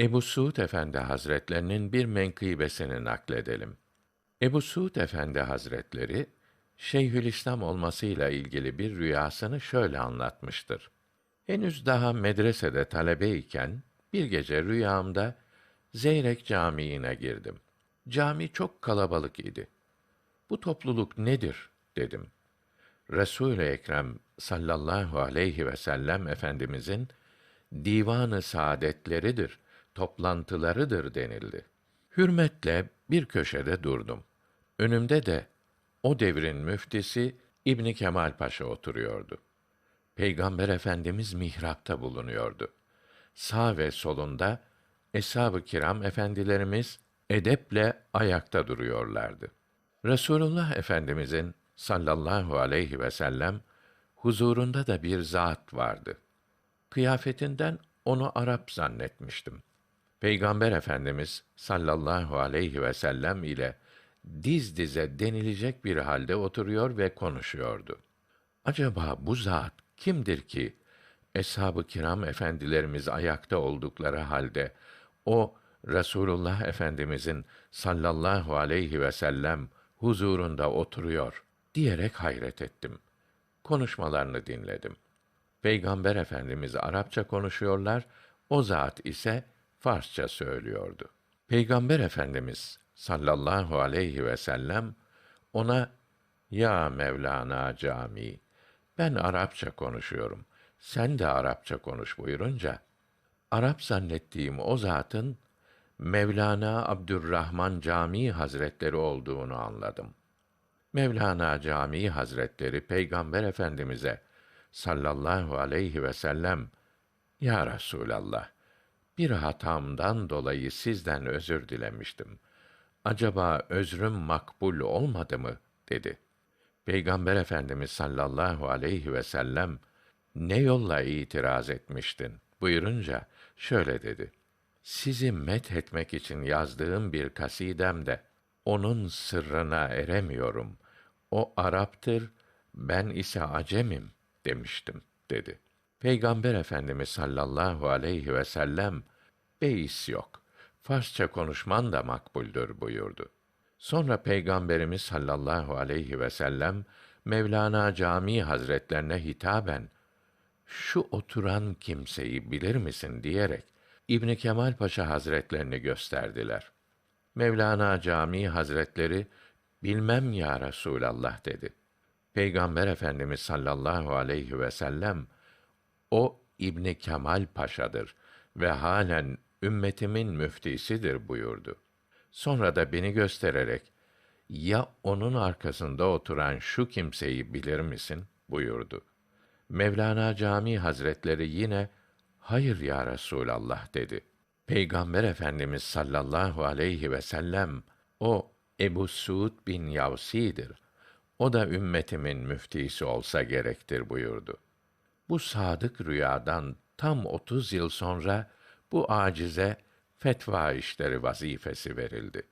Ebu Suud Efendi Hazretlerinin bir menkıbesini nakledelim. Ebu Suud Efendi Hazretleri Şeyhülislam olmasıyla ilgili bir rüyasını şöyle anlatmıştır. Henüz daha medresede talebeyken bir gece rüyamda Zeyrek Camii'ne girdim. Cami çok kalabalık idi. Bu topluluk nedir dedim. Resul-i Ekrem sallallahu aleyhi ve sellem efendimizin divanı saadetleridir, toplantılarıdır denildi. Hürmetle bir köşede durdum. Önümde de o devrin müftisi İbni Kemal Paşa oturuyordu. Peygamber Efendimiz mihrapta bulunuyordu. Sağ ve solunda eshab-ı kiram efendilerimiz edeple ayakta duruyorlardı. Resulullah Efendimizin sallallahu aleyhi ve sellem huzurunda da bir zat vardı. Kıyafetinden onu Arap zannetmiştim. Peygamber Efendimiz sallallahu aleyhi ve sellem ile diz dize denilecek bir halde oturuyor ve konuşuyordu. Acaba bu zat kimdir ki eshab-ı kiram efendilerimiz ayakta oldukları halde o Resulullah Efendimizin sallallahu aleyhi ve sellem huzurunda oturuyor diyerek hayret ettim. Konuşmalarını dinledim. Peygamber Efendimiz Arapça konuşuyorlar, o zat ise Farsça söylüyordu. Peygamber Efendimiz sallallahu aleyhi ve sellem ona ya Mevlana Cami ben Arapça konuşuyorum. Sen de Arapça konuş buyurunca Arap zannettiğim o zatın Mevlana Abdurrahman Camii Hazretleri olduğunu anladım. Mevlana Camii Hazretleri Peygamber Efendimize sallallahu aleyhi ve sellem Ya Resulallah bir hatamdan dolayı sizden özür dilemiştim. Acaba özrüm makbul olmadı mı? dedi. Peygamber Efendimiz sallallahu aleyhi ve sellem ne yolla itiraz etmiştin buyurunca şöyle dedi. Sizi met etmek için yazdığım bir kasidemde onun sırrına eremiyorum. O Arap'tır, ben ise acemim demiştim dedi. Peygamber Efendimiz sallallahu aleyhi ve sellem beis yok. Farsça konuşman da makbuldür buyurdu. Sonra Peygamberimiz sallallahu aleyhi ve sellem Mevlana Camii Hazretlerine hitaben şu oturan kimseyi bilir misin diyerek İbn Kemal Paşa Hazretlerini gösterdiler. Mevlana Camii Hazretleri bilmem ya Resulallah dedi. Peygamber Efendimiz sallallahu aleyhi ve sellem o İbn Kemal Paşa'dır ve halen ümmetimin müftisidir buyurdu. Sonra da beni göstererek ya onun arkasında oturan şu kimseyi bilir misin buyurdu. Mevlana Cami Hazretleri yine hayır ya Resulallah dedi. Peygamber Efendimiz sallallahu aleyhi ve sellem o Ebu Suud bin Yavsi'dir. O da ümmetimin müftisi olsa gerektir buyurdu. Bu sadık rüyadan tam otuz yıl sonra bu acize fetva işleri vazifesi verildi.